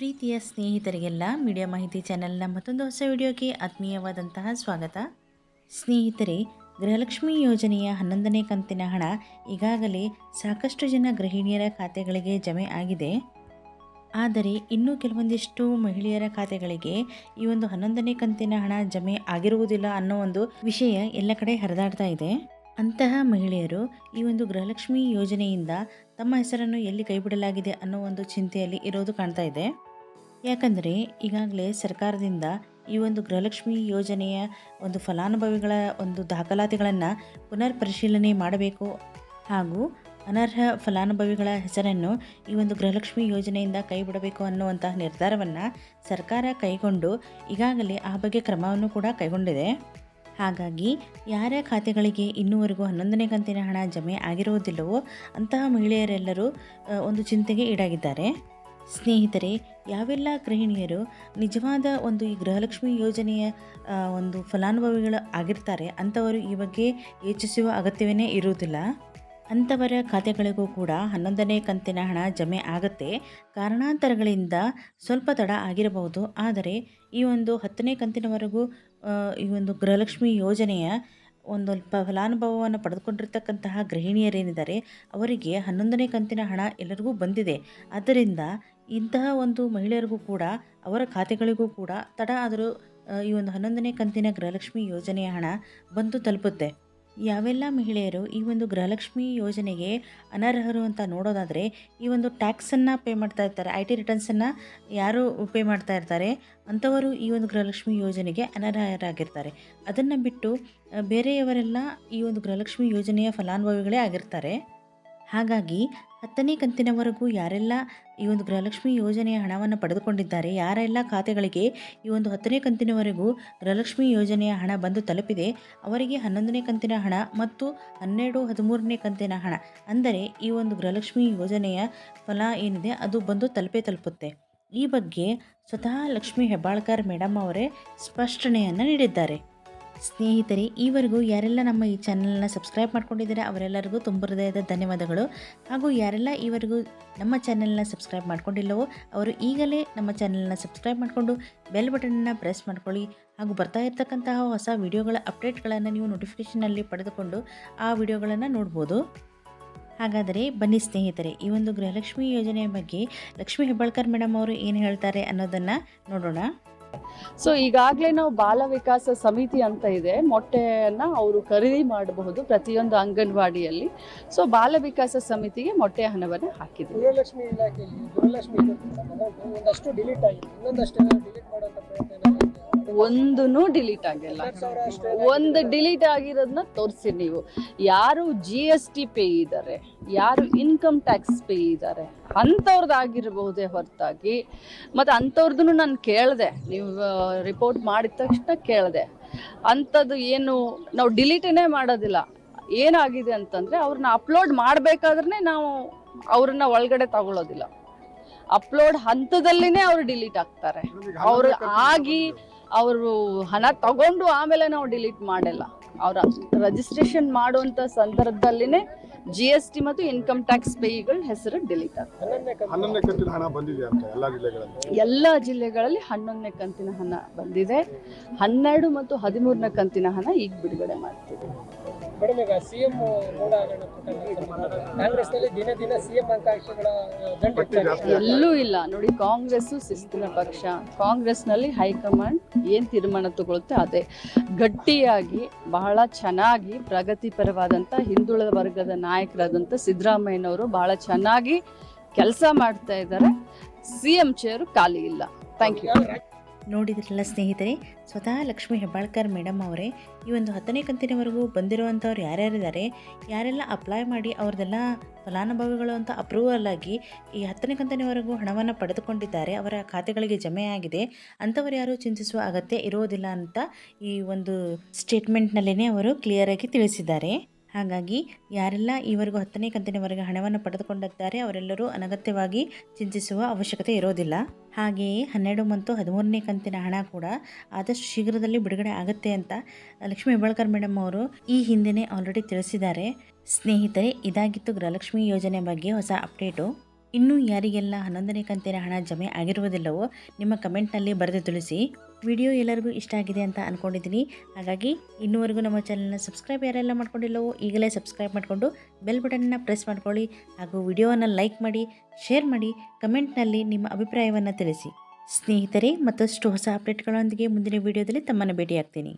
ಪ್ರೀತಿಯ ಸ್ನೇಹಿತರಿಗೆಲ್ಲ ಮೀಡಿಯಾ ಮಾಹಿತಿ ಚಾನೆಲ್ನ ಮತ್ತೊಂದು ಹೊಸ ವಿಡಿಯೋಗೆ ಆತ್ಮೀಯವಾದಂತಹ ಸ್ವಾಗತ. ಸ್ನೇಹಿತರೆ, ಗೃಹಲಕ್ಷ್ಮಿ ಯೋಜನೆಯ ಹನ್ನೊಂದನೇ ಕಂತಿನ ಹಣ ಈಗಾಗಲೇ ಸಾಕಷ್ಟು ಜನ ಗೃಹಿಣಿಯರ ಖಾತೆಗಳಿಗೆ ಜಮೆ ಆಗಿದೆ. ಆದರೆ ಇನ್ನೂ ಕೆಲವೊಂದಿಷ್ಟು ಮಹಿಳೆಯರ ಖಾತೆಗಳಿಗೆ ಈ ಒಂದು ಹನ್ನೊಂದನೇ ಕಂತಿನ ಹಣ ಜಮೆ ಆಗಿರುವುದಿಲ್ಲ ಅನ್ನೋ ಒಂದು ವಿಷಯ ಎಲ್ಲ ಕಡೆ ಹರಿದಾಡ್ತಾ ಇದೆ. ಅಂತಹ ಮಹಿಳೆಯರು ಈ ಒಂದು ಗೃಹಲಕ್ಷ್ಮಿ ಯೋಜನೆಯಿಂದ ತಮ್ಮ ಹೆಸರನ್ನು ಎಲ್ಲಿ ಕೈಬಿಡಲಾಗಿದೆ ಅನ್ನೋ ಒಂದು ಚಿಂತೆಯಲ್ಲಿ ಇರೋದು ಕಾಣ್ತಾ ಇದೆ. ಯಾಕಂದರೆ ಈಗಾಗಲೇ ಸರ್ಕಾರದಿಂದ ಈ ಒಂದು ಗೃಹಲಕ್ಷ್ಮಿ ಯೋಜನೆಯ ಒಂದು ಫಲಾನುಭವಿಗಳ ಒಂದು ದಾಖಲಾತಿಗಳನ್ನು ಪುನರ್ ಪರಿಶೀಲನೆ ಮಾಡಬೇಕು. ಹಾಗೂ ಅನರ್ಹ ಫಲಾನುಭವಿಗಳ ಹೆಸರನ್ನು ಈ ಒಂದು ಗೃಹಲಕ್ಷ್ಮಿ ಯೋಜನೆಯಿಂದ ಕೈಬಿಡಬೇಕು ಅನ್ನುವಂತಹ ನಿರ್ಧಾರವನ್ನು ಸರ್ಕಾರ ಕೈಗೊಂಡು ಈಗಾಗಲೇ ಆ ಬಗ್ಗೆ ಕ್ರಮವನ್ನು ಕೂಡ ಕೈಗೊಂಡಿದೆ. ಹಾಗಾಗಿ ಯಾರ ಖಾತೆಗಳಿಗೆ ಇನ್ನೂವರೆಗೂ ಹನ್ನೊಂದನೇ ಕಂತಿನ ಹಣ ಜಮೆ ಆಗಿರುವುದಿಲ್ಲವೋ ಅಂತಹ ಮಹಿಳೆಯರೆಲ್ಲರೂ ಒಂದು ಚಿಂತೆಗೆ ಈಡಾಗಿದ್ದಾರೆ. ಸ್ನೇಹಿತರೆ, ಯಾವೆಲ್ಲ ಗೃಹಿಣಿಯರು ನಿಜವಾದ ಒಂದು ಈ ಗೃಹಲಕ್ಷ್ಮಿ ಯೋಜನೆಯ ಒಂದು ಫಲಾನುಭವಿಗಳು ಆಗಿರ್ತಾರೆ, ಅಂಥವರು ಈ ಬಗ್ಗೆ ಯೋಚಿಸುವ ಅಗತ್ಯವೇ ಇರುವುದಿಲ್ಲ. ಅಂಥವರ ಖಾತೆಗಳಿಗೂ ಕೂಡ ಹನ್ನೊಂದನೇ ಕಂತಿನ ಹಣ ಜಮೆ ಆಗುತ್ತೆ. ಕಾರಣಾಂತರಗಳಿಂದ ಸ್ವಲ್ಪ ತಡ ಆಗಿರಬಹುದು. ಆದರೆ, ಈ ಒಂದು ಹತ್ತನೇ ಕಂತಿನವರೆಗೂ ಈ ಒಂದು ಗೃಹಲಕ್ಷ್ಮಿ ಯೋಜನೆಯ ಒಂದು ಫಲಾನುಭವವನ್ನು ಪಡೆದುಕೊಂಡಿರ್ತಕ್ಕಂತಹ ಗೃಹಿಣಿಯರೇನಿದ್ದಾರೆ, ಅವರಿಗೆ ಹನ್ನೊಂದನೇ ಕಂತಿನ ಹಣ ಎಲ್ಲರಿಗೂ ಬಂದಿದೆ. ಆದ್ದರಿಂದ ಇಂತಹ ಒಂದು ಮಹಿಳೆಯರಿಗೂ ಕೂಡ, ಅವರ ಖಾತೆಗಳಿಗೂ ಕೂಡ ತಡ ಆದರೂ ಈ ಒಂದು ಹನ್ನೊಂದನೇ ಕಂತಿನ ಗೃಹಲಕ್ಷ್ಮಿ ಯೋಜನೆಯ ಹಣ ಬಂದು ತಲುಪುತ್ತೆ. ಯಾವೆಲ್ಲ ಮಹಿಳೆಯರು ಈ ಒಂದು ಗೃಹಲಕ್ಷ್ಮಿ ಯೋಜನೆಗೆ ಅನರ್ಹರು ಅಂತ ನೋಡೋದಾದರೆ, ಈ ಒಂದು ಟ್ಯಾಕ್ಸನ್ನು ಪೇ ಮಾಡ್ತಾ ಇರ್ತಾರೆ, ಐ ಟಿ ರಿಟರ್ನ್ಸನ್ನು ಯಾರು ಪೇ ಮಾಡ್ತಾ ಇರ್ತಾರೆ, ಅಂಥವರು ಈ ಒಂದು ಗೃಹಲಕ್ಷ್ಮಿ ಯೋಜನೆಗೆ ಅನರ್ಹರಾಗಿರ್ತಾರೆ. ಅದನ್ನು ಬಿಟ್ಟು, ಬೇರೆಯವರೆಲ್ಲ ಈ ಒಂದು ಗೃಹಲಕ್ಷ್ಮಿ ಯೋಜನೆಯ ಫಲಾನುಭವಿಗಳೇ ಆಗಿರ್ತಾರೆ. ಹಾಗಾಗಿ ಹತ್ತನೇ ಕಂತಿನವರೆಗೂ ಯಾರೆಲ್ಲ ಈ ಒಂದು ಗೃಹಲಕ್ಷ್ಮಿ ಯೋಜನೆಯ ಹಣವನ್ನು ಪಡೆದುಕೊಂಡಿದ್ದಾರೆ, ಯಾರೆಲ್ಲ ಖಾತೆಗಳಿಗೆ ಈ ಒಂದು ಹತ್ತನೇ ಕಂತಿನವರೆಗೂ ಗೃಹಲಕ್ಷ್ಮಿ ಯೋಜನೆಯ ಹಣ ಬಂದು ತಲುಪಿದೆ, ಅವರಿಗೆ ಹನ್ನೊಂದನೇ ಕಂತಿನ ಹಣ ಮತ್ತು ಹನ್ನೆರಡು, ಹದಿಮೂರನೇ ಕಂತಿನ ಹಣ. ಅಂದರೆ ಈ ಒಂದು ಗೃಹಲಕ್ಷ್ಮಿ ಯೋಜನೆಯ ಫಲ ಏನಿದೆ, ಅದು ಬಂದು ತಲುಪೇ ತಲುಪುತ್ತೆ. ಈ ಬಗ್ಗೆ ಸ್ವತಃ ಲಕ್ಷ್ಮೀ ಹೆಬ್ಬಾಳ್ಕರ್ ಮೇಡಮ್ ಅವರೇ ಸ್ಪಷ್ಟನೆಯನ್ನು ನೀಡಿದ್ದಾರೆ. ಸ್ನೇಹಿತರೆ, ಈವರೆಗೂ ಯಾರೆಲ್ಲ ನಮ್ಮ ಈ ಚಾನಲ್ನ ಸಬ್ಸ್ಕ್ರೈಬ್ ಮಾಡ್ಕೊಂಡಿದ್ದಾರೆ, ಅವರೆಲ್ಲರಿಗೂ ತುಂಬ ಹೃದಯದ ಧನ್ಯವಾದಗಳು. ಹಾಗೂ ಯಾರೆಲ್ಲ ಈವರೆಗೂ ನಮ್ಮ ಚಾನಲ್ನ ಸಬ್ಸ್ಕ್ರೈಬ್ ಮಾಡ್ಕೊಂಡಿಲ್ಲವೋ, ಅವರು ಈಗಲೇ ನಮ್ಮ ಚಾನಲ್ನ ಸಬ್ಸ್ಕ್ರೈಬ್ ಮಾಡಿಕೊಂಡು ಬೆಲ್ ಬಟನನ್ನು ಪ್ರೆಸ್ ಮಾಡ್ಕೊಳ್ಳಿ. ಹಾಗೂ ಬರ್ತಾ ಇರ್ತಕ್ಕಂತಹ ಹೊಸ ವಿಡಿಯೋಗಳ ಅಪ್ಡೇಟ್ಗಳನ್ನು ನೀವು ನೋಟಿಫಿಕೇಷನಲ್ಲಿ ಪಡೆದುಕೊಂಡು ಆ ವಿಡಿಯೋಗಳನ್ನು ನೋಡ್ಬೋದು. ಹಾಗಾದರೆ ಬನ್ನಿ ಸ್ನೇಹಿತರೆ, ಈ ಒಂದು ಗೃಹಲಕ್ಷ್ಮಿ ಯೋಜನೆಯ ಬಗ್ಗೆ ಲಕ್ಷ್ಮೀ ಹೆಬ್ಬಾಳ್ಕರ್ ಮೇಡಮ್ ಅವರು ಏನು ಹೇಳ್ತಾರೆ ಅನ್ನೋದನ್ನು ನೋಡೋಣ. ಸೊ ಈಗಾಗಲೇ ನಾವು ಬಾಲ ವಿಕಾಸ ಸಮಿತಿ ಅಂತ ಇದೆ. ಮೊಟ್ಟೆಯನ್ನು ಅವರು ಖರೀದಿ ಮಾಡಬಹುದು ಪ್ರತಿಯೊಂದು ಅಂಗನವಾಡಿಯಲ್ಲಿ. ಸೊ ಬಾಲ ವಿಕಾಸ ಸಮಿತಿಗೆ ಮೊಟ್ಟೆ ಹಣವನ್ನು ಹಾಕಿದೆ ಒಂದು ಇಲಾಖೆಯಲ್ಲಿ ಗೃಹಲಕ್ಷ್ಮಿ ಇರುತ್ತೆ amount ಒಂದಷ್ಟು ಡಿಲೀಟ್ ಆಗಿದೆ. ಇನ್ನೊಂದಷ್ಟು ಡಿಲೀಟ್ ಪ್ರಯತ್ನ? ಒಂದೂ ಡಿಲೀಟ್ ಆಗಿಲ್ಲ. ಒಂದು ಡಿಲೀಟ್ ಆಗಿರೋದನ್ನ ತೋರಿಸಿ ನೀವು. ಯಾರು ಜಿ ಎಸ್ ಟಿ ಪೇ ಇದ್ದಾರೆ ಯಾರು ಇನ್ಕಮ್ ಟ್ಯಾಕ್ಸ್ ಪೇ ಇದ್ದಾರೆ ಅಂಥವ್ರದ್ದಾಗಿರಬಹುದೇ ಹೊರತಾಗಿ. ಮತ್ತು ಅಂಥವ್ರದ್ದು ನಾನು ಕೇಳಿದೆ. ನೀವು ರಿಪೋರ್ಟ್ ಮಾಡಿದ ತಕ್ಷಣ ಕೇಳಿದೆ. ಅಂಥದ್ದು ಏನು ನಾವು ಡಿಲೀಟೇ ಮಾಡೋದಿಲ್ಲ. ಏನಾಗಿದೆ ಅಂತಂದರೆ ಅವ್ರನ್ನ ಅಪ್ಲೋಡ್ ಮಾಡಬೇಕಾದ್ರೆ ನಾವು ಅವ್ರನ್ನ ಒಳಗಡೆ ತಗೊಳ್ಳೋದಿಲ್ಲ ಅಪ್ಲೋಡ್ ಹಂತದಲ್ಲಿನೇ ಅವ್ರು ಡಿಲೀಟ್ ಆಗ್ತಾರೆ. ಅವರು ಆಗಿ ಅವರು ಹಣ ತಗೊಂಡು ಆಮೇಲೆ ನಾವು ಡಿಲೀಟ್ ಮಾಡಲ್ಲ. ಅವರ ರಿಜಿಸ್ಟ್ರೇಷನ್ ಮಾಡುವಂತ ಸಂದರ್ಭದಲ್ಲಿನೇ ಜಿ ಎಸ್ ಟಿ ಮತ್ತು ಇನ್ಕಮ್ ಟ್ಯಾಕ್ಸ್ ಪೇಯಿಗಳ ಹೆಸರು ಡಿಲೀಟ್ ಆಗ್ತದೆ ಎಲ್ಲ ಜಿಲ್ಲೆಗಳಲ್ಲಿ ಹನ್ನೊಂದನೇ ಕಂತಿನ ಹಣ ಬಂದಿದೆ. ಹನ್ನೆರಡು ಮತ್ತು ಹದಿಮೂರನೇ ಕಂತಿನ ಹಣ ಈಗ ಬಿಡುಗಡೆ ಮಾಡ್ತೀವಿ. ಮೇಡಮ್ ಈಗ ಸಿಎಂ ಕೂಡ ಕಾಂಗ್ರೆಸ್ನಲ್ಲಿ ದಿನ ದಿನ ಸಿಎಂ ಎಂ ದಂಡ ಎಲ್ಲೂ ಇಲ್ಲ. ನೋಡಿ ಕಾಂಗ್ರೆಸ್ ಶಿಸ್ತಿನ ಪಕ್ಷ. ಕಾಂಗ್ರೆಸ್ನಲ್ಲಿ ಹೈಕಮಾಂಡ್ ಏನು ತೀರ್ಮಾನ ತಗೊಳುತ್ತೆ ಅದೇ. ಗಟ್ಟಿಯಾಗಿ ಬಹಳ ಚೆನ್ನಾಗಿ ಪ್ರಗತಿಪರವಾದಂಥ ಹಿಂದುಳಿದ ವರ್ಗದ ನಾಯಕರಾದಂಥ ಸಿದ್ದರಾಮಯ್ಯನವರು ಬಹಳ ಚೆನ್ನಾಗಿ ಕೆಲಸ ಮಾಡ್ತಾ ಇದ್ದಾರೆ. ಸಿ ಎಂ ಚೇರು ಖಾಲಿ ಇಲ್ಲ. ಥ್ಯಾಂಕ್ ಯು ನೋಡಿದ್ರಲ್ಲ ಸ್ನೇಹಿತರೆ, ಸ್ವತಃ ಲಕ್ಷ್ಮೀ ಹೆಬ್ಬಾಳ್ಕರ್ ಮೇಡಮ್ ಅವರೇ, ಈ ಒಂದು ಹತ್ತನೇ ಕಂತಿನವರೆಗೂ ಬಂದಿರುವಂಥವ್ರು ಯಾರ್ಯಾರಿದ್ದಾರೆ, ಯಾರೆಲ್ಲ ಅಪ್ಲೈ ಮಾಡಿ ಅವ್ರದ್ದೆಲ್ಲ ಫಲಾನುಭವಿಗಳು ಅಂತ ಅಪ್ರೂವಲ್ ಆಗಿ ಈ ಹತ್ತನೇ ಕಂತಿನವರೆಗೂ ಹಣವನ್ನು ಪಡೆದುಕೊಂಡಿದ್ದಾರೆ, ಅವರ ಖಾತೆಗಳಿಗೆ ಜಮೆ ಆಗಿದೆ, ಅಂಥವ್ರು ಯಾರೂ ಚಿಂತಿಸುವ ಅಗತ್ಯ ಇರೋದಿಲ್ಲ ಅಂತ ಈ ಒಂದು ಸ್ಟೇಟ್ಮೆಂಟ್ನಲ್ಲೇ ಅವರು ಕ್ಲಿಯರಾಗಿ ತಿಳಿಸಿದ್ದಾರೆ. ಹಾಗಾಗಿ ಯಾರೆಲ್ಲ ಈವರೆಗೂ ಹತ್ತನೇ ಕಂತಿನವರೆಗೆ ಹಣವನ್ನು ಪಡೆದುಕೊಂಡಿದ್ದಾರೆ ಅವರೆಲ್ಲರೂ ಅನಗತ್ಯವಾಗಿ ಚಿಂತಿಸುವ ಅವಶ್ಯಕತೆ ಇರೋದಿಲ್ಲ. ಹಾಗೆಯೇ ಹನ್ನೆರಡು ಮತ್ತು ಹದಿಮೂರನೇ ಕಂತಿನ ಹಣ ಕೂಡ ಆದಷ್ಟು ಶೀಘ್ರದಲ್ಲಿ ಬಿಡುಗಡೆ ಆಗುತ್ತೆ ಅಂತ ಲಕ್ಷ್ಮೀ ಹೆಬ್ಬಾಳ್ಕರ್ ಮೇಡಮ್ ಅವರು ಈ ಹಿಂದೆನೇ ಆಲ್ರೆಡಿ ತಿಳಿಸಿದ್ದಾರೆ. ಸ್ನೇಹಿತರೆ, ಇದಾಗಿತ್ತು ಗೃಹಲಕ್ಷ್ಮಿ ಯೋಜನೆ ಬಗ್ಗೆ ಹೊಸ ಅಪ್ಡೇಟು. ಇನ್ನೂ ಯಾರಿಗೆಲ್ಲ ಹನ್ನೊಂದನೇ ಕಂತಿನ ಹಣ ಜಮೆ ಆಗಿರುವುದಿಲ್ಲವೋ, ನಿಮ್ಮ ಕಮೆಂಟ್ನಲ್ಲಿ ಬರೆದು ತಿಳಿಸಿ. ವಿಡಿಯೋ ಎಲ್ಲರಿಗೂ ಇಷ್ಟ ಆಗಿದೆ ಅಂತ ಅಂದ್ಕೊಂಡಿದ್ದೀನಿ ಹಾಗಾಗಿ ಇನ್ನುವರೆಗೂ ನಮ್ಮ ಚಾನಲ್ನ ಸಬ್ಸ್ಕ್ರೈಬ್ ಯಾರೆಲ್ಲ ಮಾಡ್ಕೊಂಡಿಲ್ಲವೋ ಈಗಲೇ ಸಬ್ಸ್ಕ್ರೈಬ್ ಮಾಡಿಕೊಂಡು ಬೆಲ್ ಬಟನ್ನ ಪ್ರೆಸ್ ಮಾಡ್ಕೊಳ್ಳಿ. ಹಾಗೂ ವಿಡಿಯೋವನ್ನು ಲೈಕ್ ಮಾಡಿ ಶೇರ್ ಮಾಡಿ ಕಮೆಂಟ್ನಲ್ಲಿ ನಿಮ್ಮ ಅಭಿಪ್ರಾಯವನ್ನು ತಿಳಿಸಿ. ಸ್ನೇಹಿತರೆ, ಮತ್ತಷ್ಟು ಹೊಸ ಅಪ್ಡೇಟ್ಗಳೊಂದಿಗೆ ಮುಂದಿನ ವಿಡಿಯೋದಲ್ಲಿ ತಮ್ಮನ್ನು ಭೇಟಿಯಾಗ್ತೀನಿ.